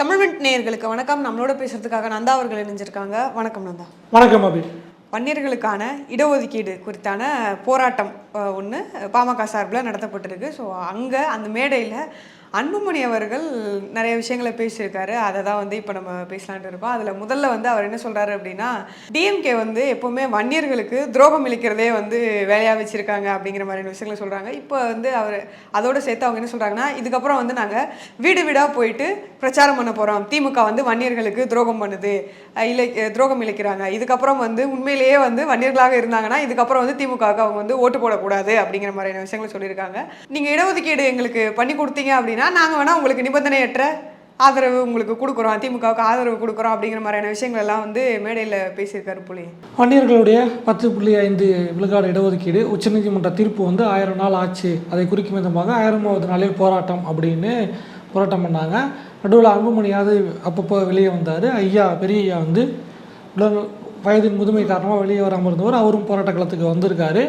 தமிழ்மெண்ட் நேயர்களுக்கு வணக்கம். நம்மளோட பேசுறதுக்காக நந்தா அவர்கள் இணைஞ்சிருக்காங்க. வணக்கம் நந்தா. வணக்கம் அபி. வன்னியர்களுக்கான இடஒதுக்கீடு குறித்தான போராட்டம் ஒன்று பாமக சார்பில் நடத்தப்பட்டிருக்கு. ஸோ அங்கே அந்த மேடையில் அன்புமணி அவர்கள் நிறைய விஷயங்களை பேசியிருக்காரு. அதை தான் வந்து இப்போ நம்ம பேசலான்ட்டு இருக்கோம். அதில் முதல்ல வந்து அவர் என்ன சொல்கிறாரு அப்படின்னா டிஎம்கே வந்து எப்போவுமே வன்னியர்களுக்கு துரோகம் இழிக்கிறதே வந்து வேலையாக வச்சுருக்காங்க அப்படிங்கிற மாதிரியான விஷயங்களை சொல்கிறாங்க இப்போ வந்து அவர் அதோடு சேர்த்து அவங்க என்ன சொல்கிறாங்கன்னா இதுக்கப்புறம் வந்து நாங்கள் வீடு வீடாக போயிட்டு பிரச்சாரம் பண்ண போகிறோம் திமுக வந்து வன்னியர்களுக்கு துரோகம் பண்ணுது. இல்லை துரோகம் இழைக்கிறாங்க. இதுக்கப்புறம் வந்து உண்மையிலேயே வந்து வன்னியர்களாக இருந்தாங்கன்னா இதுக்கப்புறம் வந்து திமுகவுக்கு அவங்க வந்து ஓட்டு போடக்கூடாது அப்படிங்கிற மாதிரியான விஷயங்களை சொல்லியிருக்காங்க. நீங்கள் இடஒதுக்கீடு எங்களுக்கு பண்ணி கொடுத்தீங்க அப்படின்னா நாங்கள் வேணால் உங்களுக்கு நிபந்தனையற்ற ஆதரவு உங்களுக்கு கொடுக்குறோம். திமுகவுக்கு ஆதரவு கொடுக்குறோம் அப்படிங்கிற மாதிரியான விஷயங்கள் எல்லாம் வந்து மேடையில் பேசியிருக்காரு புலி. வன்னியர்களுடைய பத்து புள்ளி ஐந்து விழுக்காடு இடஒதுக்கீடு உச்சநீதிமன்ற தீர்ப்பு வந்து ஆயிரம் நாள் ஆச்சு. அதை குறிக்கும் விதமாக ஆயிரமாவது நாளில் போராட்டம் அப்படின்னு போராட்டம் பண்ணாங்க. நடுவில் அன்புமணியாவது அப்பப்போ வெளியே வந்தார். ஐயா பெரிய ஐயா வந்து உடல் வயதின் முதுமை காரணமாக வெளியே வராமல் இருந்தவர். அவரும் போராட்ட களத்துக்கு வந்திருக்காரு.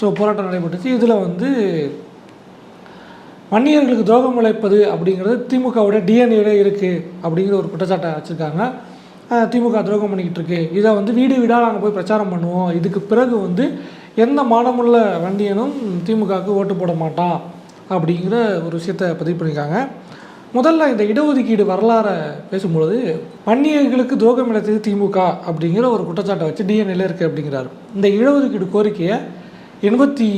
ஸோ போராட்டம் நடைபெற்றுச்சு. இதில் வந்து வன்னியர்களுக்கு துரோகம் உழைப்பது அப்படிங்கிறது திமுகவோட டிஎன்ஏல இருக்குது அப்படிங்கிற ஒரு குற்றச்சாட்டை வச்சுருக்காங்க. திமுக துரோகம் பண்ணிக்கிட்டு இருக்கு. இதை வந்து வீடு வீடாக நாங்கள் போய் பிரச்சாரம் பண்ணுவோம். இதுக்கு பிறகு வந்து எந்த மானமுள்ள வண்டியனும் திமுகவுக்கு ஓட்டு போட மாட்டான் அப்படிங்கிற ஒரு விஷயத்தை பதிவு பண்ணியிருக்காங்க. முதல்ல இந்த இடஒதுக்கீடு வரலாறை பேசும்பொழுது வன்னியர்களுக்கு துரோகம் இழைத்தது திமுக அப்படிங்கிற ஒரு குற்றச்சாட்டை வச்சு டிஎன்ஏல இருக்குது அப்படிங்கிறாரு. இந்த இடஒதுக்கீடு கோரிக்கையை எண்பத்தி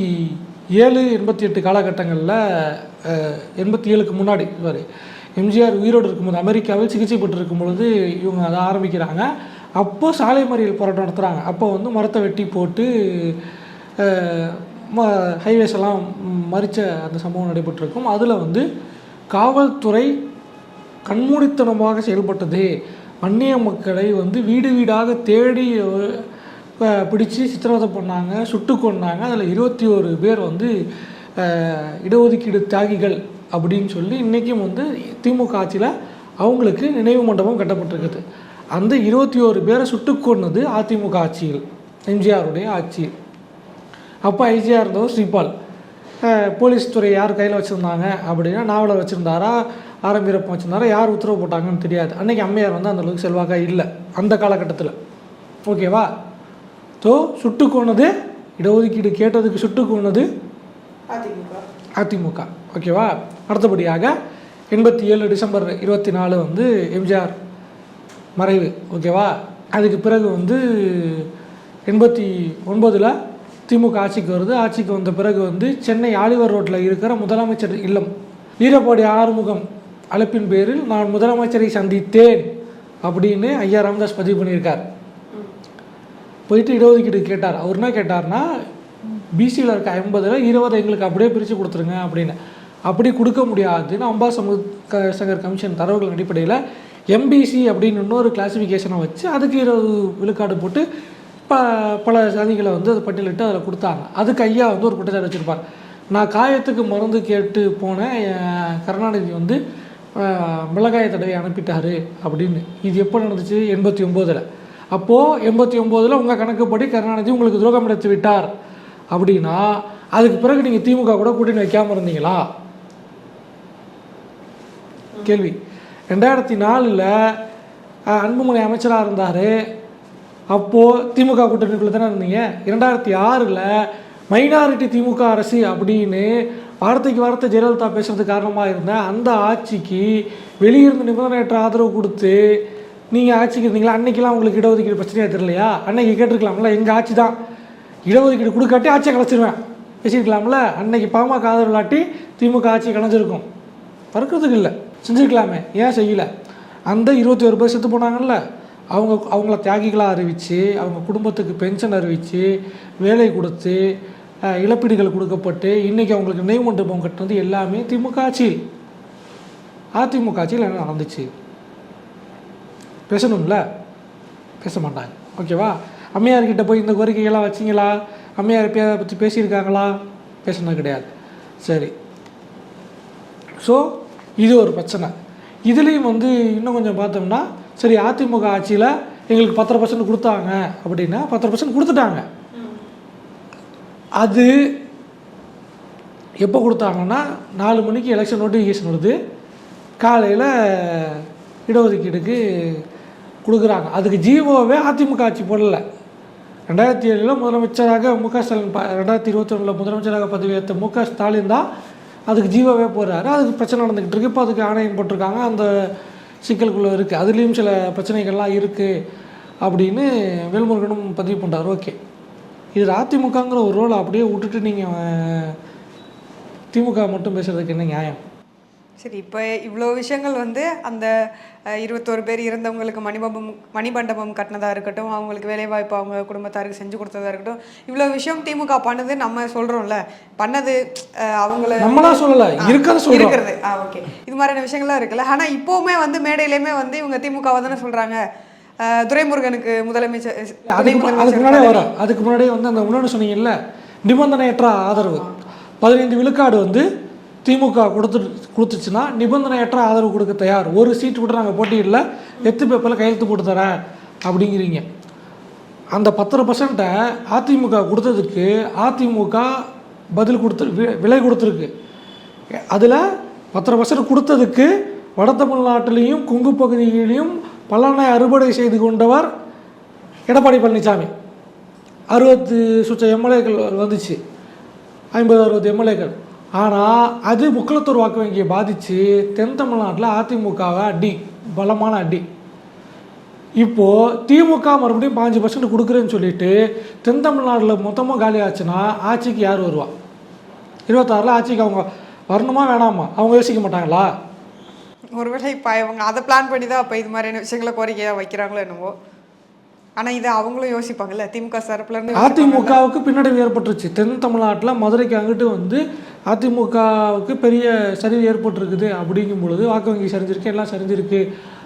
ஏழு எண்பத்தி எட்டு காலகட்டங்களில் எண்பத்தி ஏழுக்கு முன்னாடி இவர் எம்ஜிஆர் உயிரோடு இருக்கும்போது அமெரிக்காவில் சிகிச்சை பெற்று இருக்கும் பொழுது இவங்க அதை ஆரம்பிக்கிறாங்க. அப்போ சாலை மறியல் போராட்டம் நடத்துகிறாங்க அப்போ வந்து மரத்தை வெட்டி போட்டு ஹைவேஸ் எல்லாம் மறித்த அந்த சம்பவம் நடைபெற்றிருக்கும். அதில் வந்து காவல்துறை கண்மூடித்தனமாக செயல்பட்டது. வன்னிய மக்களை வந்து வீடு வீடாக தேடி பிடிச்சு சித்திரவதை பண்ணாங்க சுட்டு கொண்டாங்க அதில் இருபத்தி ஒரு பேர் வந்து இடஒதுக்கீடு தியாகிகள் அப்படின்னு சொல்லி இன்றைக்கும் வந்து திமுக ஆட்சியில் அவங்களுக்கு நினைவு மண்டபம் கட்டப்பட்டிருக்குது. அந்த இருபத்தி ஓரு பேரை சுட்டு அதிமுக ஆட்சியில் எம்ஜிஆருடைய ஆட்சியில் அப்போ ஐஜிஆர் இருந்தவர் ஸ்ரீபால். போலீஸ் துறை யார் கையில் வச்சுருந்தாங்க அப்படின்னா நாவலர் வச்சுருந்தாரா ஆரம்பிரப்பம் வச்சுருந்தாரா யார் உத்தரவு போட்டாங்கன்னு தெரியாது. அன்றைக்கி அம்மையார் வந்து அந்தளவுக்கு செல்வாக்காக இல்லை அந்த காலகட்டத்தில். ஓகேவா? ஸோ சுட்டு கொன்னது இடஒதுக்கீடு கேட்டதுக்கு சுட்டு அதிமுக. ஓகேவா? அடுத்தபடியாக எண்பத்தி ஏழு டிசம்பர் இருபத்தி நாலு வந்து எம்ஜிஆர் மறைவு. ஓகேவா? அதுக்கு பிறகு வந்து எண்பத்தி ஒன்பதில் திமுக ஆட்சிக்கு வருது. ஆட்சிக்கு வந்த பிறகு வந்து சென்னை ஆலிவர் ரோட்டில் இருக்கிற முதலமைச்சர் இல்லம் வீரபாடி ஆறுமுகம் அழைப்பின் பேரில் நான் முதலமைச்சரை சந்தித்தேன் அப்படின்னு ஐயா ராமதாஸ் பதிவு பண்ணியிருக்கார். போயிட்டு இடஒதுக்கீடு கேட்டார். அவர் என்ன கேட்டார்னா பிசியில் இருக்க ஐம்பதில் இருபது எங்களுக்கு அப்படியே பிரித்து கொடுத்துருங்க அப்படின்னு. அப்படி கொடுக்க முடியாதுன்னு அம்பா சமூக க- சங்கர் கமிஷன் தரவுகள் அடிப்படையில் எம்பிசி அப்படின்னு இன்னொரு கிளாஸிஃபிகேஷனை வச்சு அதுக்கு இருபது விழுக்காடு போட்டு ப பல சாதிகளை வந்து அதை பட்டியலிட்டு அதில் கொடுத்தாங்க. அதுக்கு ஐயா வந்து ஒரு குற்றச்சாட்டு வச்சுருப்பார். நான் காயத்துக்கு மருந்து கேட்டு போனேன் கருணாநிதி வந்து மிளகாய மிளகாயை தடவை அனுப்பிட்டாரு அப்படின்னு. இது எப்போ நடந்துச்சு? எண்பத்தி ஒம்போதில் அப்போது எண்பத்தி ஒம்போதில் உங்கள் கணக்குப்படி கருணாநிதி உங்களுக்கு துரோகம் எடுத்து விட்டார். அப்படின்னா அதுக்கு பிறகு நீங்கள் திமுக கூட கூட்டணி வைக்காமல் இருந்தீங்களா? கேள்வி. ரெண்டாயிரத்தி நாலில் அன்புமணி அமைச்சராக இருந்தார். அப்போது திமுக கூட்டணிக்குள்ளே தானே இருந்தீங்க? இரண்டாயிரத்தி ஆறில் மைனாரிட்டி திமுக அரசு அப்படின்னு வார்த்தைக்கு வார்த்தை ஜெயலலிதா பேசுறது காரணமாக இருந்த அந்த ஆட்சிக்கு வெளியிருந்து நிபந்தனையற்ற ஆதரவு கொடுத்து நீங்கள் ஆட்சிக்கு இருந்தீங்களா? அன்னைக்கெல்லாம் உங்களுக்கு இடஒதுக்கீடு பிரச்சனையாக தெரியலையா? அன்னைக்கு கேட்டிருக்கலாம்ல எங்கள் ஆட்சி தான். இடஒதுக்கீடு கொடுக்காட்டி ஆட்சியை கலைச்சிருவேன். பேசியிருக்கலாம்ல? அன்னைக்கு பாமக ஆதரவு இல்லாட்டி திமுக ஆட்சி கலைஞ்சிருக்கும். பறக்கிறதுக்கு இல்லை. செஞ்சுருக்கலாமே. ஏன் செய்யலை? அந்த இருபத்தி ஒரு பேர் செத்து போனாங்கல்ல. அவங்க அவங்கள தியாகிகளாக அறிவித்து அவங்க குடும்பத்துக்கு பென்ஷன் அறிவித்து வேலை கொடுத்து இழப்பீடுகள் கொடுக்கப்பட்டு இன்றைக்கி அவங்களுக்கு நினைவு மண்டபம் கட்டினது எல்லாமே திமுக ஆட்சியில். அதிமுக ஆட்சியில் என்ன நடந்துச்சு? பேசணும்ல? பேச மாட்டாங்க. ஓகேவா? அம்மையார்கிட்ட போய் இந்த கோரிக்கைகள்லாம் வச்சிங்களா? அம்மையார் பே பற்றி பேசியிருக்காங்களா? பேசுனது கிடையாது. சரி. ஸோ இது ஒரு பிரச்சனை. இதுலேயும் வந்து இன்னும் கொஞ்சம் பார்த்தோம்னா சரி அதிமுக ஆட்சியில் எங்களுக்கு பத்தரை பர்சன்ட் கொடுத்தாங்க அப்படின்னா பத்தரை பர்சன்ட் கொடுத்துட்டாங்க. அது எப்போ கொடுத்தாங்கன்னா நாலு மணிக்கு எலெக்ஷன் நோட்டிஃபிகேஷன் வருது. காலையில் இடஒதுக்கீடுக்கு கொடுக்குறாங்க. அதுக்கு ஜிஓவே அதிமுக ஆட்சி போடல. ரெண்டாயிரத்தி ஏழில் முதலமைச்சராக மு க ஸ்டாலின் ப ரெண்டாயிரத்தி இருபத்தி ஒன்றில் முதலமைச்சராக பதவியேற்ற மு க ஸ்டாலின் தான் அதுக்கு ஜீவாவே போகிறாரு அதுக்கு பிரச்சனை நடந்துக்கிட்டு இருக்கு. இப்போ அதுக்கு ஆணையம் போட்டிருக்காங்க. அந்த சிக்கலுக்குள்ளே இருக்குது அதுலேயும் சில பிரச்சனைகள்லாம் இருக்குது அப்படின்னு வேல்முருகனும் பதிவு பண்ணுறாரு ஓகே. இது அதிமுகங்கிற ஒரு ரோலை அப்படியே விட்டுட்டு நீங்கள் திமுக மட்டும் பேசுறதுக்கு என்ன நியாயம்? சரி இப்போ இவ்வளோ விஷயங்கள் வந்து அந்த இருபத்தோரு பேர் இறந்தவங்களுக்கு மணிமண்டபம் மணிமண்டபம் கட்டினதா இருக்கட்டும் அவங்களுக்கு வேலைவாய்ப்பு அவங்க குடும்பத்தாருக்கு செஞ்சு கொடுத்ததா இருக்கட்டும் இவ்வளோ விஷயம் திமுக பண்ணது நம்ம சொல்கிறோம்ல பண்ணது அவங்கள நம்மளா சொல்லலை இருக்கிறத இருக்கிறது. Ah okay. இது மாதிரியான விஷயங்கள்லாம் இருக்குல்ல. ஆனால் இப்போவுமே வந்து மேடையிலையுமே வந்து இவங்க திமுகவை தானே சொல்கிறாங்க துரைமுருகனுக்கு முதலமைச்சர் அதுக்கு முன்னாடியே வரும் அதுக்கு முன்னாடியே வந்து அந்த முன்னாடி சொன்னீங்கல்ல நிபந்தனையற்ற ஆதரவு. பதினைந்து விழுக்காடு வந்து திமுக கொடுத்து கொடுத்துச்சுன்னா நிபந்தனையற்ற ஆதரவு கொடுக்க தயார். ஒரு சீட்டு கூட நாங்கள் போட்டியிடல. எத்து பேப்பரில் கையெழுத்து போட்டு தரேன் அப்படிங்கிறீங்க. அந்த பத்தரை பர்சன்ட்டை அதிமுக கொடுத்ததுக்கு அதிமுக பதில் கொடுத்து விலை கொடுத்துருக்கு. அதில் பத்தரை பர்சன்ட் கொடுத்ததுக்கு வட தமிழ்நாட்டிலையும் கொங்கு பகுதியிலையும் பல்லனை அறுவடை செய்து கொண்டவர் எடப்பாடி பழனிசாமி. அறுபத்து சுற்ற எம்எல்ஏக்கள் வந்துச்சு. ஐம்பது அறுபது எம்எல்ஏக்கள். ஆனால் அது முக்குளத்தூர் வாக்கு வங்கியை பாதித்து தென் தமிழ்நாட்டில் அதிமுகவை அடி பலமான அடி. இப்போது திமுக மறுபடியும் பாஞ்சு பர்சன்ட் கொடுக்குறேன்னு சொல்லிட்டு தென் தமிழ்நாட்டில் மொத்தமாக காலி ஆச்சுன்னா ஆட்சிக்கு யார் வருவா? இருபத்தாறில் ஆட்சிக்கு அவங்க வரணுமா வேணாமா? அவங்க யோசிக்க மாட்டாங்களா? ஒருவேளை இப்போ அவங்க அதை பிளான் பண்ணி தான் அப்போ இது மாதிரியான விஷயங்களை கோரிக்கையாக வைக்கிறாங்களோ என்னவோ. ஆனால் இதை அவங்களும் யோசிப்பாங்கல்ல திமுக யோசிப்பாங்கல்ல. அதிமுகவுக்கு பின்னடைவு ஏற்பட்டுருச்சு. தென் தமிழ்நாட்டில் மதுரைக்கு அங்கிட்டு வந்து அதிமுகவுக்கு பெரிய சரிவு ஏற்பட்டிருக்குது அப்படிங்கும் பொழுது வாக்கு வங்கி சரிஞ்சிருக்கு எல்லாம் சரிஞ்சிருக்கு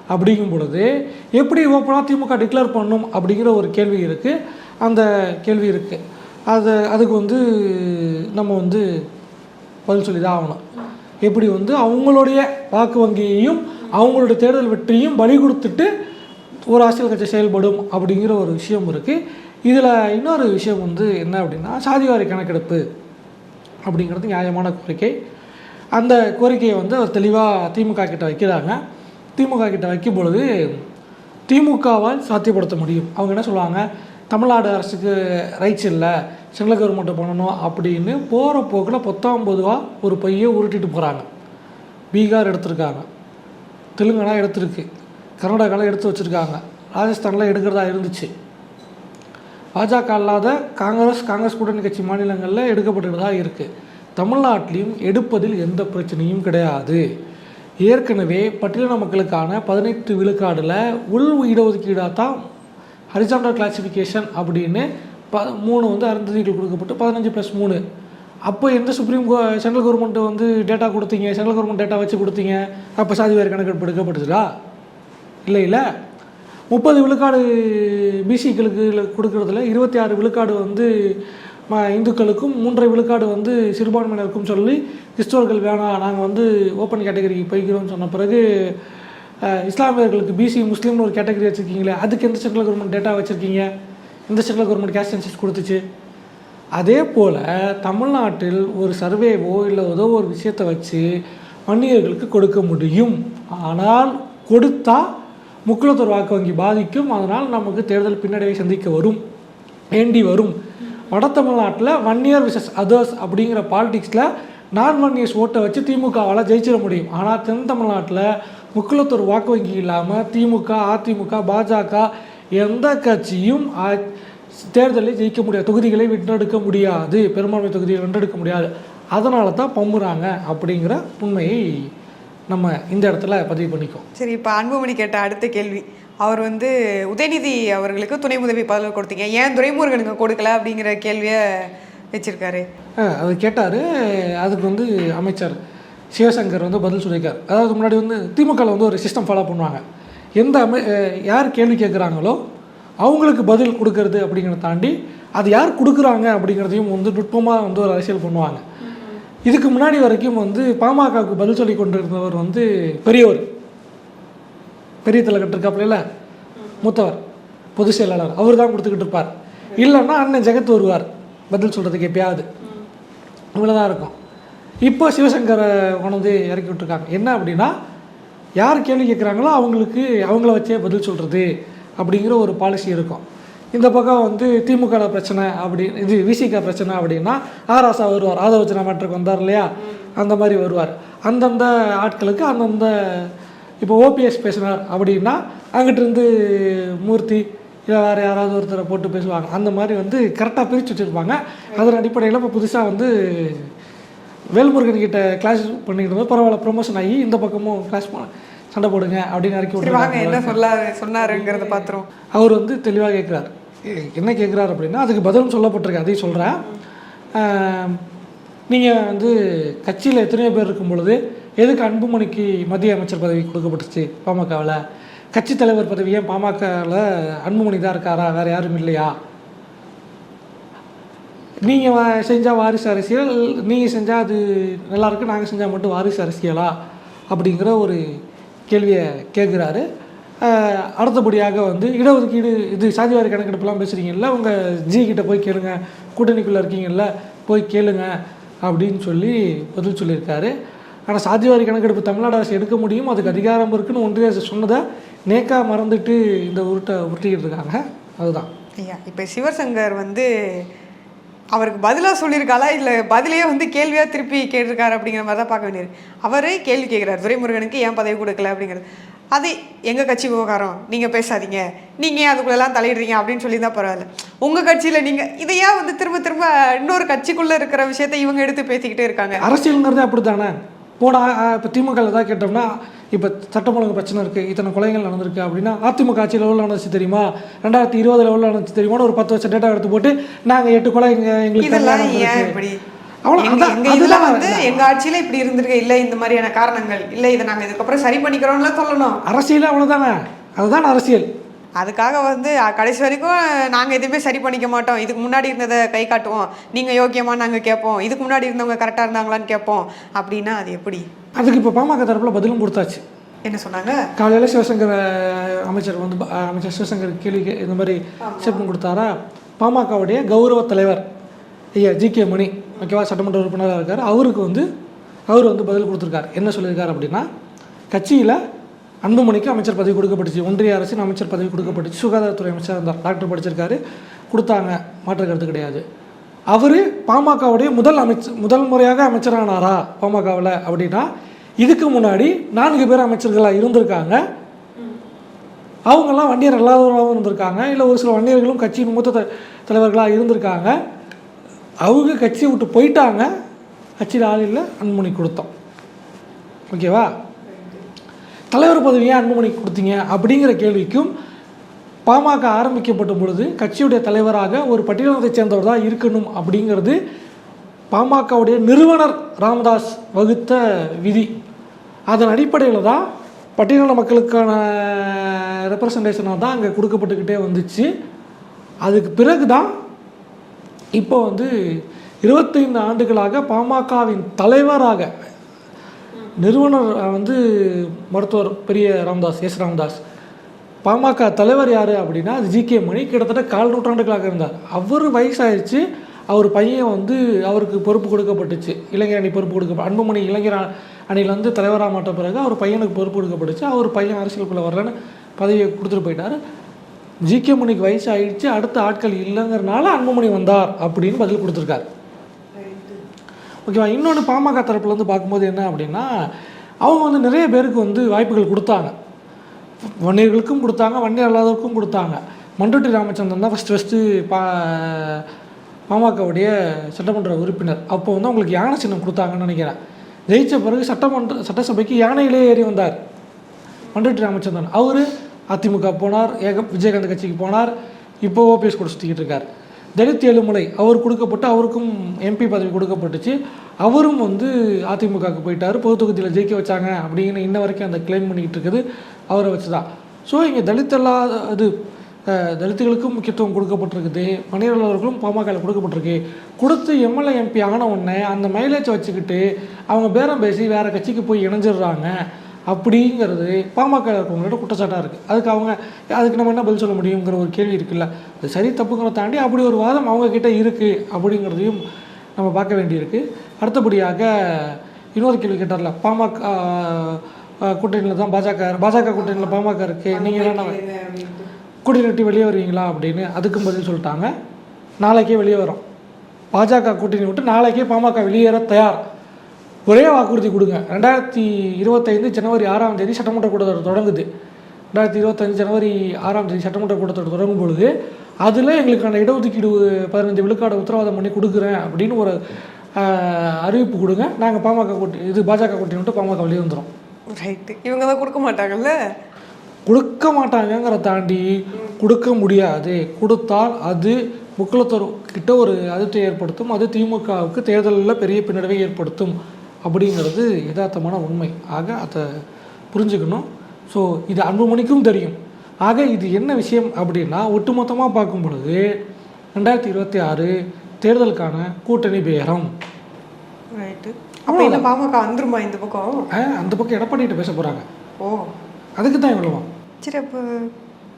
அப்படிங்கும் பொழுது எப்படி ஓப்பனாக திமுக டிக்ளேர் பண்ணும் அப்படிங்கிற ஒரு கேள்வி இருக்குது அந்த கேள்வி இருக்குது அதை அதுக்கு வந்து நம்ம வந்து பதில் சொல்லி தான் ஆகணும். எப்படி வந்து அவங்களுடைய வாக்கு வங்கியையும் அவங்களுடைய தேர்தல் வெற்றியும் பலி கொடுத்துட்டு ஒரு அரசியல் கட்சி செயல்படும் அப்படிங்கிற ஒரு விஷயம் இருக்குது இதில் இன்னொரு விஷயம் வந்து என்ன அப்படின்னா சாதிவாரி கணக்கெடுப்பு. அப்படிங்கிறது நியாயமான கோரிக்கை. அந்த கோரிக்கையை வந்து அவர் தெளிவாக திமுக கிட்ட வைக்கிறாங்க. திமுக கிட்ட வைக்கும் பொழுது திமுகவால் சாத்தியப்படுத்த முடியும். அவங்க என்ன சொல்லுவாங்க? தமிழ்நாடு அரசுக்கு ரைட்ஸ் இல்லை. சென்ட்ரல் கவர்மெண்ட்டை பண்ணணும் அப்படின்னு போகிற போக்கில் பத்தொம்பதுவா ஒரு பையை உருட்டிட்டு போகிறாங்க பீகார் எடுத்திருக்காங்க. தெலுங்கானா எடுத்திருக்கு. கர்நாடகாவில் எடுத்து வச்சுருக்காங்க. ராஜஸ்தானில் எடுக்கிறதா இருந்துச்சு. பாஜக அல்லாத காங்கிரஸ் காங்கிரஸ் கூட்டணி கட்சி மாநிலங்களில் எடுக்கப்பட்டுள்ளதாக தான் இருக்குது தமிழ்நாட்டிலையும் எடுப்பதில் எந்த பிரச்சனையும் கிடையாது. ஏற்கனவே பட்டியலின மக்களுக்கான பதினெட்டு விழுக்காடில் உள் இடஒதுக்கீடாக தான் ஹரிசாண்டல் கிளாசிஃபிகேஷன் அப்படின்னு ப மூணு வந்து அருந்ததிகள் கொடுக்கப்பட்டு பதினஞ்சு ப்ளஸ் மூணு. அப்போ எந்த சுப்ரீம் கோ சென்ட்ரல் கவர்மெண்ட் வந்து டேட்டா கொடுத்தீங்க? சென்ட்ரல் கவர்மெண்ட் டேட்டா வச்சு கொடுத்தீங்க? அப்போ சாதி வேறு கணக்கெடுப்பு எடுக்கப்பட்டுச்சுடா? இல்லை இல்லை முப்பது விழுக்காடு பிசிக்களுக்கு கொடுக்கறதுல இருபத்தி ஆறு விழுக்காடு வந்து இந்துக்களுக்கும் மூன்றரை விழுக்காடு வந்து சிறுபான்மையினருக்கும் சொல்லி கிறிஸ்தவர்கள் வேணாம் நாங்கள் வந்து ஓப்பன் கேட்டகரிக்கு போய்க்கிறோம்னு சொன்ன பிறகு இஸ்லாமியர்களுக்கு பிசி முஸ்லீம்னு ஒரு கேட்டகரி வச்சுருக்கீங்களே அதுக்கு எந்த சென்ட்ரல் கவர்மெண்ட் டேட்டா வச்சுருக்கீங்க? எந்த சென்ட்ரல் கவர்மெண்ட் கேஷ் சென்சஸ் கொடுத்துச்சு? அதே போல் தமிழ்நாட்டில் ஒரு சர்வேவோ இல்லை ஏதோ ஒரு விஷயத்தை வச்சு வன்னியர்களுக்கு கொடுக்க முடியும். ஆனால் கொடுத்தா முக்குளத்தூர் வாக்கு வங்கி பாதிக்கும். அதனால் நமக்கு தேர்தல் பின்னடைவை சந்திக்க வரும் வேண்டி வரும். வட தமிழ்நாட்டில் வன்னியர் விசஸ் அதர்ஸ் அப்படிங்கிற பாலிடிக்ஸில் நான் ஒன் இயர்ஸ் ஓட்டை வச்சு திமுகவால் ஜெயிச்சிட முடியும். ஆனால் தென் தமிழ்நாட்டில் முக்குளத்தூர் வாக்கு வங்கி இல்லாமல் திமுக அதிமுக பாஜக எந்த கட்சியும் தேர்தலை தேர்தலில் ஜெயிக்க முடியாது. தொகுதிகளை வென்றெடுக்க முடியாது. பெரும்பான்மை தொகுதியை வென்றெடுக்க முடியாது. அதனால தான் பம்புறாங்க அப்படிங்கிற உண்மையை நம்ம இந்த இடத்துல பதிவு பண்ணிக்கோம் சரி இப்போ அன்புமணி கேட்ட அடுத்த கேள்வி. அவர் வந்து உதயநிதி அவர்களுக்கு துணை உதவி பதவி கொடுத்தீங்க. ஏன் துரைமுருகனுக்கு கொடுக்கல அப்படிங்கிற கேள்வியை வச்சிருக்காரு. அது கேட்டார். அதுக்கு வந்து அமைச்சர் சிவசங்கர் வந்து பதில் சொல்லியிருக்கார். அதாவது முன்னாடி வந்து திமுகவில் வந்து ஒரு சிஸ்டம் ஃபாலோ பண்ணுவாங்க. எந்த அமை யார் கேள்வி கேட்குறாங்களோ அவங்களுக்கு பதில் கொடுக்கறது அப்படிங்கிறத தாண்டி அது யார் கொடுக்குறாங்க அப்படிங்கிறதையும் வந்து நுட்பமாக வந்து ஒரு அரசியல் பண்ணுவாங்க. இதுக்கு முன்னாடி வரைக்கும் வந்து பாமகவுக்கு பதில் சொல்லி கொண்டிருந்தவர் வந்து பெரியவர் பெரிய தலைக்கட்டு இருக்காப்புல மூத்தவர் பொதுச் செயலாளர். அவர் தான் கொடுத்துக்கிட்டு இருப்பார். இல்லைன்னா அண்ணன் ஜெகத் வருவார். பதில் சொல்கிறதுக்கு எப்பயாவது. இவ்வளோதான் இருக்கும். இப்போ சிவசங்கரை கொண்டு வந்து இறக்கி விட்டுருக்காங்க. என்ன அப்படின்னா யார் கேள்வி கேட்குறாங்களோ அவங்களுக்கு அவங்கள வச்சே பதில் சொல்கிறது அப்படிங்கிற ஒரு பாலிசி இருக்கும். இந்த பக்கம் வந்து திமுக பிரச்சனை அப்படி இது விசிக பிரச்சனை அப்படின்னா ஆராசா வருவார். ஆதவச்சனா மாற்றுக்கு வந்தார் இல்லையா? அந்த மாதிரி வருவார். அந்தந்த ஆட்களுக்கு அந்தந்த இப்போ ஓபிஎஸ் பேசினார் அப்படின்னா அங்கிட்டிருந்து மூர்த்தி இல்லை வேறு யாராவது ஒருத்தரை போட்டு பேசுவாங்க. அந்த மாதிரி வந்து கரெக்டாக பிரித்து வச்சுருப்பாங்க. அதன் அடிப்படையில் இப்போ புதுசாக வந்து வேல்முருகன் கிட்ட கிளாஸ் பண்ணிக்கிட்டு இருந்தோம் பரவாயில்ல ப்ரொமோஷன் ஆகி இந்த பக்கமும் கிளாஸ் சண்டை போடுங்க அப்படின்னு இறக்கி சரி வாங்க விட்டுருக்காங்க என்ன சொல்லாரு சொன்னாருங்கிறத பார்த்துருவோம் அவர் வந்து தெளிவாக கேட்குறாரு என்ன கேட்குறாரு அப்படின்னா அதுக்கு பதிலும் சொல்லப்பட்டிருக்கு அதையும் சொல்கிறேன் நீங்கள் வந்து கட்சியில் எத்தனையோ பேர் இருக்கும் பொழுது எதுக்கு அன்புமணிக்கு மத்திய அமைச்சர் பதவி கொடுக்கப்பட்டுச்சு பாமகவில்? கட்சி தலைவர் பதவி ஏன் பாமகவில் அன்புமணி தான் இருக்காரா? வேறு யாரும் இல்லையா? நீங்கள் செஞ்சால் வாரிசு அரசியல் நீங்கள் செஞ்சால் அது நல்லா இருக்கு நாங்கள் செஞ்சால் மட்டும் வாரிசு அரசியலா? அப்படிங்கிற ஒரு கேள்வியை கேட்குறாரு. அடுத்தபடியாக வந்து இடஒதுக்கீடு இது சாதிவாரி கணக்கெடுப்புலாம் பேசுகிறீங்கல்ல உங்கள் ஜி கிட்ட போய் கேளுங்க. கூட்டணிக்குள்ளே இருக்கீங்கல்ல போய் கேளுங்க அப்படின்னு சொல்லி பதில் சொல்லியிருக்காரு. ஆனால் சாதிவாரி கணக்கெடுப்பு தமிழ்நாடு அரசு எடுக்க முடியும் அதுக்கு அதிகாரம் இருக்குன்னு ஒன்றிய அரசு சொன்னதை நேக்கா மறந்துட்டு இந்த உருட்டை உருட்டிக்கிட்டு இருக்காங்க. அதுதான். ஐயா இப்போ சிவசங்கர் வந்து அவருக்கு பதிலாக சொல்லியிருக்காளா? இல்லை பதிலையே வந்து கேள்வியாக திருப்பி கேட்டிருக்காரு அப்படிங்கிற மாதிரி தான் பார்க்க வேண்டியது. அவரே கேள்வி கேட்குறாரு. துரைமுருகனுக்கு ஏன் பதவி கொடுக்கல அப்படிங்கிறது. அது எங்கள் கட்சி விவகாரம்? நீங்கள் பேசாதீங்க. நீங்கள் ஏன் அதுக்குள்ளெல்லாம் தலையிடுறீங்க அப்படின்னு சொல்லி தான் பரவாயில்ல. உங்கள் கட்சியில் நீங்கள் இதையா வந்து திரும்ப திரும்ப இன்னொரு கட்சிக்குள்ளே இருக்கிற விஷயத்தை இவங்க எடுத்து பேசிக்கிட்டே இருக்காங்க. அரசியலுங்கிறது அப்படி தானே போன இப்போ திமுக ஏதாவது கேட்டோம்னா இப்போ சட்டம் ஒழுங்கு பிரச்சனை இருக்குது இத்தனை கொலைகள் நடந்திருக்கு அப்படின்னா அதிமுக ஆட்சி லெவலில் நடந்துச்சு தெரியுமா? ரெண்டாயிரத்தி இருபது லெவலில் நடந்துச்சு தெரியுமான்னு ஒரு பத்து வருஷம் டேட்டா எடுத்து போட்டு நாங்கள் எட்டு கொலை எங்க எங்களுக்கு எங்க ஆட்சியில இப்படி இருந்திருக்கு இல்ல இந்த மாதிரியான காரணங்கள் இல்ல இதை நாங்க இதுக்கப்புறம் சரி பண்ணிக்கிறோம்ல சொல்லணும். அரசியல் அவ்வளோதானே அதுதான் அரசியல். அதுக்காக வந்து கடைசி வரைக்கும் நாங்க எதுவுமே சரி பண்ணிக்க மாட்டோம். இதுக்கு முன்னாடி இருந்ததை கை காட்டுவோம். நீங்க யோக்கியமா நாங்க கேட்போம். இதுக்கு முன்னாடி இருந்தவங்க கரெக்டா இருந்தாங்களான்னு கேட்போம். அப்படின்னா அது எப்படி? அதுக்கு இப்போ பாமக தரப்பில் பதிலும் கொடுத்தாச்சு. என்ன சொன்னாங்க? காலையில் சிவசங்கர் அமைச்சர் வந்து அமைச்சர் சிவசங்கர் கேள்வி இந்த மாதிரி ஸ்டேட்மெண்ட் கொடுத்தாரா? பாமகவுடைய கௌரவ தலைவர் ஐயா ஜி. கே. மணி ஓகேவா சட்டமன்ற உறுப்பினராக இருக்கார். அவருக்கு வந்து அவர் வந்து பதில் கொடுத்துருக்காரு. என்ன சொல்லியிருக்காரு அப்படின்னா கட்சியில் அன்புமணிக்கு அமைச்சர் பதவி கொடுக்கப்பட்டுச்சு. ஒன்றிய அரசின் அமைச்சர் பதவி கொடுக்கப்பட்டுச்சு. சுகாதாரத்துறை அமைச்சர் இருந்தார். டாக்டர் படிச்சிருக்காரு. கொடுத்தாங்க. மாற்று கருத்து கிடையாது. அவர் பாமகவுடைய முதல் அமைச்சர் முதல் முறையாக அமைச்சரானாரா? பாமகவில் அப்படின்னா இதுக்கு முன்னாடி நான்கு பேர் அமைச்சர்களாக இருந்திருக்காங்க. அவங்கெல்லாம் வண்டியர் இல்லாதவர்களாகவும் இருந்திருக்காங்க. இல்லை ஒரு சில வண்டியர்களும் கட்சியின் மூத்த தலைவர்களாக இருந்திருக்காங்க. அவங்க கட்சியை விட்டு போயிட்டாங்க. கட்சியில் ஆள் இல்லை. அன்புமணி கொடுத்தோம். ஓகேவா? தலைவர் பதவியை அன்புமணிக்கு கொடுத்தீங்க அப்படிங்கிற கேள்விக்கும் பாமக ஆரம்பிக்கப்பட்ட பொழுது கட்சியுடைய தலைவராக ஒரு பட்டியலத்தைச் சேர்ந்தவர் தான் இருக்கணும் அப்படிங்கிறது பாமகவுடைய நிறுவனர் ராமதாஸ் வகுத்த விதி. அதன் அடிப்படையில் தான் பட்டியலின மக்களுக்கான ரெப்ரசன்டேஷனாக தான் அங்கே கொடுக்கப்பட்டுக்கிட்டே வந்துச்சு. அதுக்கு பிறகு தான் இப்போ வந்து இருபத்தைந்து ஆண்டுகளாக பாமகவின் தலைவராக நிறுவனர் வந்து மருத்துவர் பெரிய ராமதாஸ் எஸ் ராமதாஸ். பாமக தலைவர் யார் அப்படின்னா அது ஜி கே மணி. கிட்டத்தட்ட கால் நூற்றாண்டுகளாக இருந்தார். அவர் வயசாயிடுச்சு அவர் பையன் வந்து அவருக்கு பொறுப்பு கொடுக்கப்பட்டுச்சு. இளைஞர் அணி பொறுப்பு கொடுக்க அன்புமணி இளைஞர் அ- வந்து தலைவராக மாட்ட பிறகு அவர் பையனுக்கு பொறுப்பு கொடுக்கப்பட்டுச்சு. அவர் பையன் அரசியலுக்குள்ளே வரலன்னு பதவியை கொடுத்துட்டு போயிட்டார். ஜி கே மணிக்கு வயசு ஆயிடுச்சு அடுத்த ஆட்கள் இல்லைங்கிறனால அன்புமணி வந்தார் அப்படின்னு பதில் கொடுத்துருக்காரு. ஓகேவா? இன்னொன்று பாமக தரப்புலேருந்து பார்க்கும்போது என்ன அப்படின்னா அவங்க வந்து நிறைய பேருக்கு வந்து வாய்ப்புகள் கொடுத்தாங்க. வன்னியர்களுக்கும் கொடுத்தாங்க வன்னியர் அல்லாதவருக்கும் கொடுத்தாங்க. மண்டுட்டி ராமச்சந்திரன் தான் ஃபஸ்ட்டு ஃபஸ்ட்டு பா பாமகவுடைய சட்டமன்ற உறுப்பினர். அப்போ வந்து அவங்களுக்கு யானை சின்னம் கொடுத்தாங்கன்னு நினைக்கிறேன். ஜெயிச்ச பிறகு சட்டமன்ற சட்டசபைக்கு யானையிலே ஏறி வந்தார். மண்டுட்டி ராமச்சந்திரன். அவர் அதிமுக போனார் ஏக விஜயகாந்த் கட்சிக்கு போனார். இப்போ ஓபிஎஸ் கூட சுற்றிக்கிட்டு இருக்கார். தலித் ஏழுமலை அவர் கொடுக்கப்பட்டு அவருக்கும் எம்பி பதவி கொடுக்கப்பட்டுச்சு. அவரும் வந்து அதிமுகவுக்கு போயிட்டார். பொது தொகுதியில் ஜெயிக்க வச்சாங்க அப்படின்னு இன்ன வரைக்கும் அந்த கிளைம் பண்ணிக்கிட்டு இருக்குது. அவரை வச்சு தான் ஸோ இங்கே தலித் அல்லாத அது தலித்துகளுக்கும் முக்கியத்துவம் கொடுக்கப்பட்டிருக்குது. மனிதர்களுக்கும் பாமகவில் கொடுக்கப்பட்டிருக்கு. கொடுத்து எம்எல்ஏ எம்பி ஆன உடனே அந்த மைலேஜை வச்சுக்கிட்டு அவங்க பேரம் பேசி வேறு கட்சிக்கு போய் இணைஞ்சிடுறாங்க. அப்படிங்கிறது பாமக இருக்கவங்களோட குற்றச்சாட்டாக இருக்குது அதுக்கு அவங்க அதுக்கு நம்ம என்ன பதில் சொல்ல முடியுங்கிற ஒரு கேள்வி இருக்குல்ல. அது சரி தப்புங்கிறத தாண்டி அப்படி ஒரு வாதம் அவங்க கிட்ட இருக்குது அப்படிங்கிறதையும் நம்ம பார்க்க வேண்டியிருக்கு. அடுத்தபடியாக இன்னொரு கேள்வி கேட்டார்ல பாமக கூட்டணியில் தான் பாஜக பாஜக கூட்டணியில் பாமக இருக்குது நீங்கள் என்ன கூட்டணி விட்டு வெளியே வருவீங்களா அப்படின்னு அதுக்கும் பதில் சொல்லிட்டாங்க. நாளைக்கே வெளியே வரோம். பாஜக கூட்டணி விட்டு நாளைக்கே பாமக வெளியேற தயார். ஒரே வாக்குறுதி கொடுங்க. ரெண்டாயிரத்தி இருபத்தைந்து ஜனவரி ஆறாம் தேதி சட்டமன்ற கூட்டத்தொடர் தொடங்குது. ரெண்டாயிரத்தி இருபத்தஞ்சு ஜனவரி ஆறாம் தேதி சட்டமன்ற கூட்டத்தொடர் தொடங்கும் பொழுது அதில் எங்களுக்கான இடஒதுக்கீடு பதினஞ்சு விழுக்காடு உத்தரவாதம் பண்ணி கொடுக்குறேன் அப்படின்னு ஒரு அறிவிப்பு கொடுங்க. நாங்கள் பாமக கூட்டி இது பாஜக விட்டு பாமக வெளியே வந்துடும் ரைட்டு இவங்க தான் கொடுக்க மாட்டாங்கல்ல? கொடுக்க மாட்டாங்கங்கிறத தாண்டி கொடுக்க முடியாது. கொடுத்தால் அது முக்குளத்தோர் கிட்ட ஒரு அதிர்ச்சியை ஏற்படுத்தும். அது திமுகவுக்கு தேர்தலில் பெரிய பின்னடைவை ஏற்படுத்தும். அப்படிங்கிறது யதார்த்தமான உண்மை. ஆக அதை புரிஞ்சுக்கணும். ஸோ இது அன்புமணிக்கும் தெரியும். ஆக இது என்ன விஷயம் அப்படின்னா ஒட்டுமொத்தமாக பார்க்கும் பொழுது ரெண்டாயிரத்தி இருபத்தி ஆறு தேர்தலுக்கான கூட்டணி பேரம். என்ன பாமக வந்துருமா இந்த பக்கம்? அந்த பக்கம் எடப்பாடிகிட்ட பேச போகிறாங்க ஓ. அதுக்கு தான் இவ்வளோ சரி அப்போ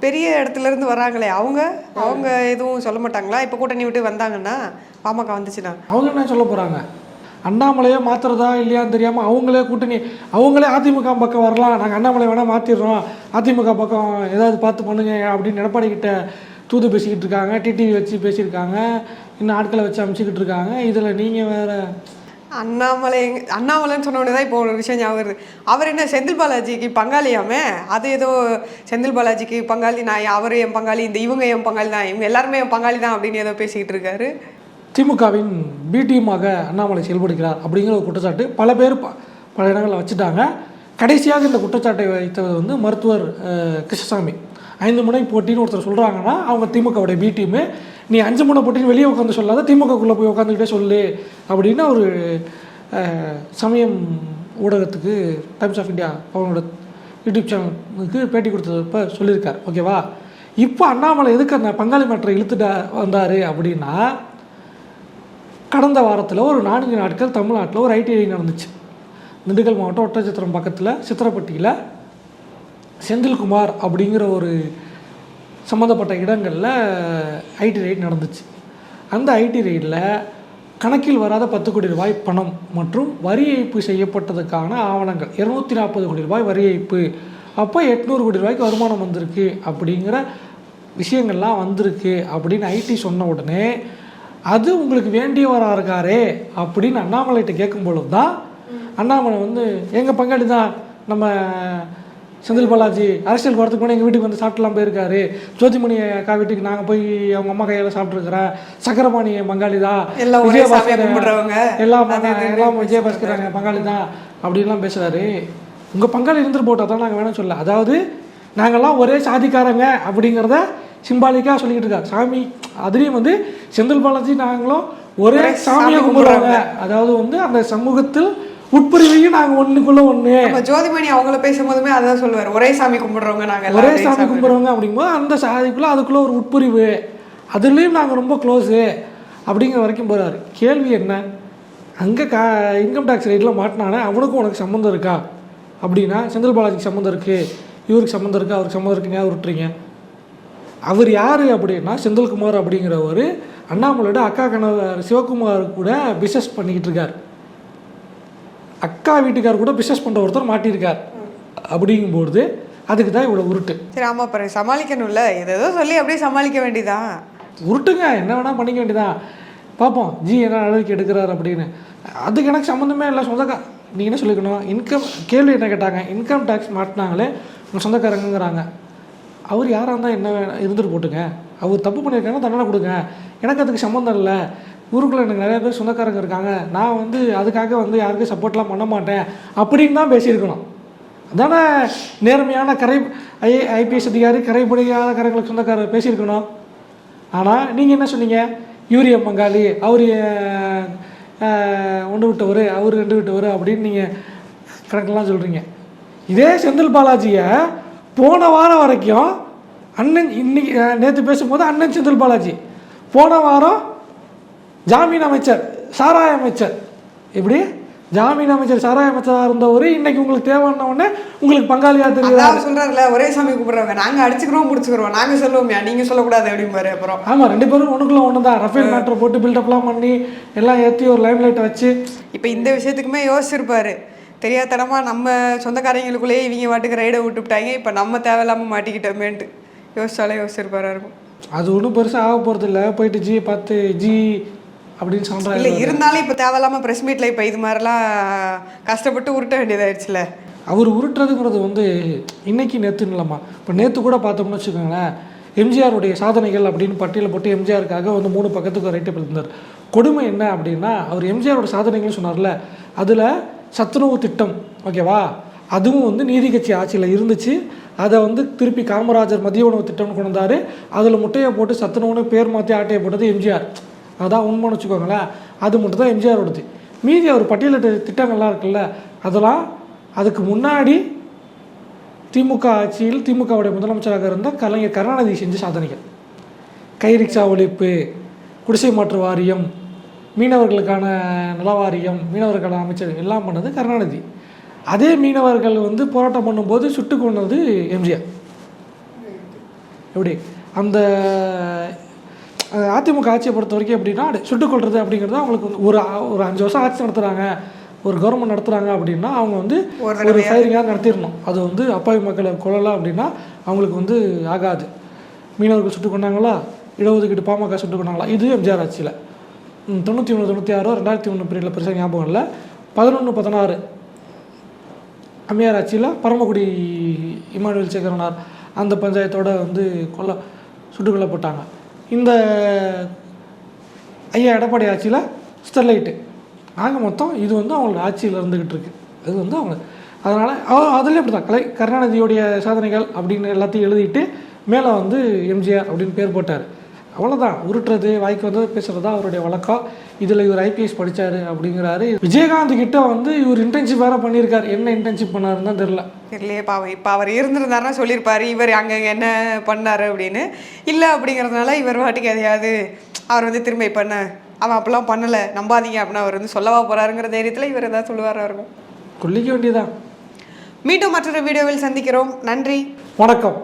பெரிய இடத்துல இருந்து வராங்களே அவங்க? அவங்க எதுவும் சொல்ல மாட்டாங்களா? இப்போ கூட்டணி விட்டு வந்தாங்கன்னா பாமக வந்துச்சுன்னா? அவங்க என்ன சொல்ல போகிறாங்க அண்ணாமலையை மாற்றுறதா இல்லையான்னு தெரியாமல் அவங்களே கூட்டணி அவங்களே அதிமுக பக்கம் வரலாம். நாங்கள் அண்ணாமலை வேணால் மாற்றிடுறோம் அதிமுக பக்கம் ஏதாவது பார்த்து பண்ணுங்க அப்படின்னு எடப்பாடி கிட்ட தூது பேசிக்கிட்டு இருக்காங்க. டிடிவி வச்சு பேசியிருக்காங்க. இன்னும் ஆட்களை வச்சு அமைச்சிக்கிட்டு இருக்காங்க. இதில் நீங்கள் வேறு அண்ணாமலை அண்ணாமலைன்னு சொன்ன தான் இப்போ ஒரு விஷயம் ஞாபகம் வருது. அவர் என்ன செந்தில் பாலாஜிக்கு பங்காளியாமே? அது ஏதோ செந்தில் பாலாஜிக்கு பங்காளி நான் அவர் என் பங்காளி இந்த இவங்க என் பங்காளி தான் இவங்க எல்லாருமே என் பங்காளி தான் அப்படின்னு ஏதோ பேசிக்கிட்டு இருக்காரு. திமுகவின் பி அண்ணாமலை செயல்படுகிறார் அப்படிங்கிற ஒரு குற்றச்சாட்டு பல பேர் பல இடங்களில் வச்சுட்டாங்க. கடைசியாக இந்த குற்றச்சாட்டை வைத்தது வந்து மருத்துவர் கிருஷ்ணசாமி. ஐந்து முனை போட்டின்னு ஒருத்தர் சொல்கிறாங்கன்னா அவங்க திமுகவுடைய பி டீமு. நீ அஞ்சு முனை போட்டின்னு வெளியே உட்காந்து சொல்லாத திமுகக்குள்ளே போய் உட்காந்துக்கிட்டே சொல்லு அப்படின்னு ஒரு சமயம் ஊடகத்துக்கு டைம்ஸ் ஆஃப் இந்தியா அவங்களோட யூடியூப் சேனலுக்கு பேட்டி கொடுத்தப்ப சொல்லியிருக்கார். ஓகேவா? இப்போ அண்ணாமலை எதுக்கு அந்த பங்காளி மாற்றை இழுத்துட்டா வந்தார் அப்படின்னா கடந்த வாரத்தில் ஒரு நான்கு நாட்கள் தமிழ்நாட்டில் ஒரு ஐடிஐ நடந்துச்சு. திண்டுக்கல் மாவட்டம் ஒட்டச்சத்திரம் பக்கத்தில் சித்திரப்பட்டியில் செந்தில்குமார் அப்படிங்கிற ஒரு சம்மந்தப்பட்ட இடங்களில் ஐடி ரைட் நடந்துச்சு. அந்த ஐடி ரைடில் கணக்கில் வராத பத்து கோடி ரூபாய் பணம் மற்றும் வரி ஏய்ப்பு செய்யப்பட்டதுக்கான ஆவணங்கள். இரநூத்தி நாற்பது கோடி ரூபாய் வரி ஏய்ப்பு. அப்போ எட்நூறு கோடி ரூபாய்க்கு வருமானம் வந்திருக்கு அப்படிங்கிற விஷயங்கள்லாம் வந்திருக்கு அப்படின்னு ஐடி சொன்ன உடனே அது உங்களுக்கு வேண்டியவராக இருக்காரே அப்படின்னு அண்ணாமலைகிட்ட கேட்கும் பொழுது தான் அண்ணாமலை வந்து எங்கள் பங்காளி தான் நம்ம செந்தில் பாலாஜி அரசியல் வரதுக்கு முன்னாடி எங்கள் வீட்டுக்கு வந்து சாப்பிட்டுலாம் போயிருக்காரு. ஜோதிமணி அக்கா வீட்டுக்கு நாங்கள் போய் அவங்க அம்மா கையால் சாப்பிட்ருக்குறேன் சக்கரபாணி பங்காளி தான் விஜயபாஸ்கர். எல்லாம் எல்லாம் விஜயபாஸ்கர் பங்காளி தான் அப்படின்லாம் பேசுகிறாரு உங்கள் பங்காளி இருந்துட்டு போட்டால் தான் நாங்கள் வேணாம் சொல்ல அதாவது நாங்கள்லாம் ஒரே சாதிக்காரங்க அப்படிங்கிறத சிம்பாலிக்காக சொல்லிக்கிட்டு இருக்காரு சாமி அதுலேயும் வந்து செந்தில் பாலாஜி நாங்களும் ஒரே ஒரே சாமியை சாமி கும்பிட்றவங்க அதாவது வந்து அந்த சமூகத்தில் உட்பிரிவையும் நாங்கள் ஒன்றுக்குள்ள ஒன்று நம்ம ஜோதிமணி அவங்கள பேசும்போதுமே அதான் சொல்லுவார். ஒரே சாமி கும்பிடுறவங்க நாங்க ஒரே சாமி கும்பிட்றவங்க அப்படிங்கும்போது அந்த சாதிக்குள்ளே அதுக்குள்ளே ஒரு உட்பிரிவு. அதுலேயும் நாங்கள் ரொம்ப க்ளோஸு அப்படிங்கிற வரைக்கும் போகிறாரு கேள்வி என்ன? அங்கே கா இன்கம் டேக்ஸ் ரேட்டில் மாட்டினானே அவனுக்கும் உனக்கு சம்மந்தம் இருக்கா? அப்படின்னா செந்தில் பாலாஜிக்கு சம்மந்தம் இருக்குது இவருக்கு சம்மந்தம் இருக்குது அவருக்கு சம்மந்தம் இருக்குன்னு யார் விட்டுறீங்க அவர் யார் அப்படின்னா செந்தில்குமார் அப்படிங்கிற ஒரு அண்ணாமலையோட அக்கா கணவர் சிவகுமார் கூட பிஸ்னஸ் பண்ணிக்கிட்டு இருக்கார். அக்கா வீட்டுக்கார் கூட பிஸ்னஸ் பண்ணுற ஒருத்தர் மாட்டியிருக்கார். அப்படிங்கும்போது அதுக்கு தான் இவ்வளோ உருட்டு. சரி ஆமா பாரு சமாளிக்கணும்ல. ஏதோ சொல்லி அப்படியே சமாளிக்க வேண்டியதான் உருட்டுங்க என்ன வேணால் பண்ணிக்க வேண்டியதான் பார்ப்போம் ஜி என்ன நடவடிக்கை எடுக்கிறார் அப்படின்னு. அதுக்கு எனக்கு சம்மந்தமே இல்லை சொந்தக்கா நீங்கள் என்ன சொல்லிக்கணும்? இன்கம் கேள்வி என்ன கேட்டாங்க? இன்கம் டேக்ஸ் மாட்டினாங்களே உங்கள் சொந்தக்காரங்கங்கிறாங்க. அவர் யாராக இருந்தால் என்ன இருந்துட்டு போட்டுங்க. அவர் தப்பு பண்ணியிருக்காங்கன்னா தண்டனை கொடுங்க. எனக்கு அதுக்கு சம்மந்தம் இல்லை. ஊருக்குள்ளே எனக்கு நிறைய பேர் சொந்தக்காரங்க இருக்காங்க. நான் வந்து அதுக்காக வந்து யாருக்கும் சப்போர்ட்லாம் பண்ண மாட்டேன். அப்படின்னு தான் பேசியிருக்கணும். அதானே நேர்மையான கரை ஐ ஐபிஎஸ் அதிகாரி கரைபடியாத கரைகளுக்கு சொந்தக்காரர் பேசியிருக்கணும். ஆனால் நீங்கள் என்ன சொன்னீங்க? யூரிய பங்காளி அவர் ஒன்று விட்டவர் அவர் ரெண்டு விட்டவர் அப்படின்னு நீங்கள் கணக்கெல்லாம் சொல்கிறீங்க இதே செந்தில் பாலாஜியை போன வாரம் வரைக்கும் அண்ணன் இன்னைக்கு நேற்று பேசும்போது அண்ணன் செந்தில் பாலாஜி. போன வாரம் ஜாமீன் அமைச்சர் சாராய அமைச்சர். எப்படி? ஜாமீன் அமைச்சர் சாராய அமைச்சராக இருந்தவர் இன்னைக்கு உங்களுக்கு தேவையான உடனே உங்களுக்கு பங்காளியாக தெரியுதா? அதான் சொல்றாருல ஒரே சாமி கும்பிடுறவங்க. நாங்க அடிச்சுக்கிறோம் முடிச்சுக்கிறோம் நாங்க சொல்லுவோம்யா நீங்க சொல்லக்கூடாது அப்படிம்பாரு அப்புறம். ஆமாம் ரெண்டு பேரும் ஒன்றுக்குள்ள ஒன்று தான் ரஃபேல் மேட்ரை போட்டு பில்டப்லாம் பண்ணி எல்லாம் ஏற்றி ஒரு லைம் லைட்டை வச்சு. இப்போ இந்த விஷயத்துக்குமே யோசிச்சிருப்பாரு. தெரியாதனமாக நம்ம சொந்தக்காரங்களுக்குள்ளேயே இவங்க வாட்டுக்கு ரைடை விட்டுவிட்டாங்க இப்போ நம்ம தேவையில்லாமல் மாட்டிக்கிட்டோமேன்ட்டு யோசிச்சாலே யோசிச்சிருப்பாரா இருக்கும். அது ஒன்றும் பெருசாக ஆக போகிறது இல்லை போயிட்டு ஜி பார்த்து ஜி அப்படின்னு இல்லை சொல்கிறாங்க இருந்தாலும் இப்போ தேவையில்லாமல் ப்ரெஸ் மீட்டில் இப்போ இது மாதிரிலாம் கஷ்டப்பட்டு உருட்ட வேண்டியதாயிடுச்சுல. அவர் உருட்டுறதுங்கிறது வந்து இன்னைக்கு நேற்று இல்லைம்மா. இப்போ நேற்று கூட பார்த்தோம்னு வச்சுக்கோங்களேன். எம்ஜிஆருடைய சாதனைகள் அப்படின்னு பட்டியலை போட்டு எம்ஜிஆருக்காக வந்து மூணு பக்கத்துக்கு ரைட்டு இருந்தார் கொடுமை என்ன அப்படின்னா அவர் எம்ஜிஆரோட சாதனைகள் சொன்னார்ல. அதில் சத்துணவு திட்டம் ஓகேவா அதுவும் வந்து நீதி கட்சி ஆட்சியில் இருந்துச்சு. அதை வந்து திருப்பி காமராஜர் மதிய உணவு திட்டம்னு கொண்டு வந்தார். அதில் முட்டையை போட்டு சத்துணவுன்னு பேர் மாற்றி ஆட்டையை போட்டது எம்ஜிஆர். அதான் உண்மைன்னு வச்சுக்கோங்களேன். அது மட்டும் தான் எம்ஜிஆரோடது. மீதி அவர் பட்டியலிட்ட திட்டங்கள்லாம் இருக்குல்ல அதெல்லாம் அதுக்கு முன்னாடி திமுக ஆட்சியில் திமுகவுடைய முதலமைச்சராக இருந்த கலைஞர் கருணாநிதி செஞ்ச சாதனைகள். கை ரிக்ஷா ஒழிப்பு குடிசை மாற்று வாரியம் மீனவர்களுக்கான நல வாரியம் மீனவர்களுக்கான அமைச்சர் எல்லாம் பண்ணது கருணாநிதி. அதே மீனவர்கள் வந்து போராட்டம் பண்ணும்போது சுட்டு கொண்டது எம்ஜிஆர். எப்படி? அந்த அதிமுக ஆட்சியை பொறுத்த வரைக்கும் எப்படின்னா சுட்டுக் கொள்றது அப்படிங்கிறது அவங்களுக்கு வந்து ஒரு ஒரு அஞ்சு வருஷம் ஆட்சி நடத்துகிறாங்க ஒரு கவர்மெண்ட் நடத்துகிறாங்க அப்படின்னா அவங்க வந்து ஒரு ஃபயரிங்காக நடத்திடணும். அது வந்து அப்பாவி மக்களை கொள்ளலாம் அப்படின்னா அவங்களுக்கு வந்து ஆகாது. மீனவர்கள் சுட்டுக் கொண்டாங்களா இடஒதுக்கீடு பாமக சுட்டுக் கொண்டாங்களா இது எம்ஜிஆர் ஆட்சியில். தொண்ணூற்றி ஒன்று தொண்ணூற்றி ஆறோ ரெண்டாயிரத்தி ஒன்று பீரியடில் பெருசாக ஞாபகம் இல்லை. பதினொன்று பதினாறு. அம்மையார் ஆட்சியில் பரமக்குடி இமானுவேல் சேகரனார் அந்த பஞ்சாயத்தோட வந்து கொல்ல சுட்டுக் கொல்லப்பட்டாங்க. இந்த ஐயா எடப்பாடி ஆட்சியில் ஸ்டெர்லைட்டு. ஆக மொத்தம் இது வந்து அவங்களோட ஆட்சியில் இருந்துக்கிட்டு இருக்கு. அது வந்து அவங்க அதனால் அதுலேயும் இப்படி தான் கலை கருணாநிதியுடைய சாதனைகள் அப்படின்னு எல்லாத்தையும் எழுதிட்டு மேலே வந்து எம்ஜிஆர் அப்படின்னு பேர் போட்டார். அவ்வளோதான் உருட்டுறது வாய்க்கு வந்தது பேசுகிறது தான் அவருடைய வழக்கம். இதில் இவர் ஐபிஎஸ் படித்தார் அப்படிங்கிறாரு. விஜயகாந்த் கிட்ட வந்து இவர் இன்டர்ன்ஷிப் வேறு பண்ணியிருக்காரு. என்ன இன்டர்ன்ஷிப் பண்ணாருன்னு தான் தெரில தெரியலையே பாவம். இப்போ அவர் இருந்திருந்தாருன்னா சொல்லியிருப்பாரு இவர் அங்கே என்ன பண்ணாரு அப்படின்னு. இல்லை அப்படிங்கிறதுனால இவர் வாட்டுக்கு எதையாவது அவர் வந்து திரும்பி பண்ண அவன் அப்பெல்லாம் பண்ணலை நம்பாதீங்க அப்படின்னு அவர் வந்து சொல்லவா போறாருங்கிற தைரியத்தில் இவர் ஏதாவது சொல்லுவாரா இருக்கும். கொல்லிக்க வேண்டியதான் மீண்டும் மற்றொரு வீடியோவில் சந்திக்கிறோம். நன்றி. வணக்கம்.